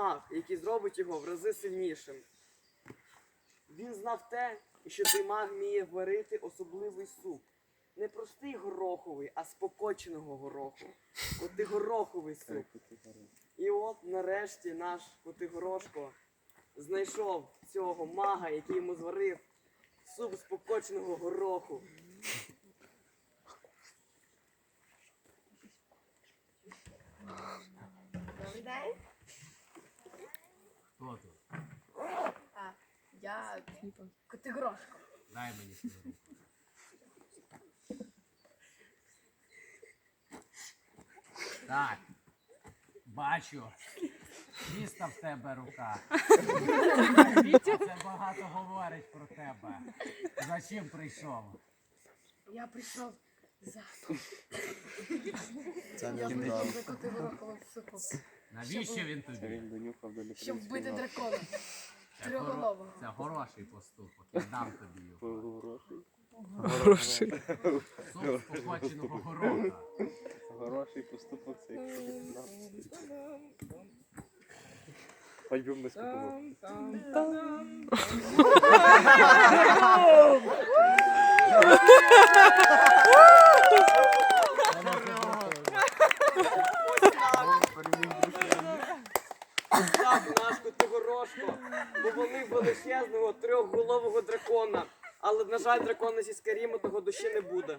маг, який зробить його в рази сильнішим. Він знав те, що той маг вміє варити особливий суп. Не простий гороховий, а спокоченого гороху. Котигороховий суп. І от нарешті наш Котигорошко знайшов цього мага, який йому зварив суп з покоченого гороху. Добрий день. Я Котигрошко. Дай мені свою руку. Так. Бачу. Чиста в тебе рука. Це багато говорить про тебе. За чим прийшов? Я прийшов за. Це Я не прийшов за Котигороховим супом. Навіщо він тобі? Щоб вбити дракона. Це, Трьохголового. це хороший поступок. Я дам тобі його. Грошей. Суп з покоченого гороха. Хороший поступок це якщо не 15. Хоч би ми скупили. Так, наш Котигорошко повалив величезного трьохголового дракона. Але, на жаль, дракона зі скарімо, того душі не буде.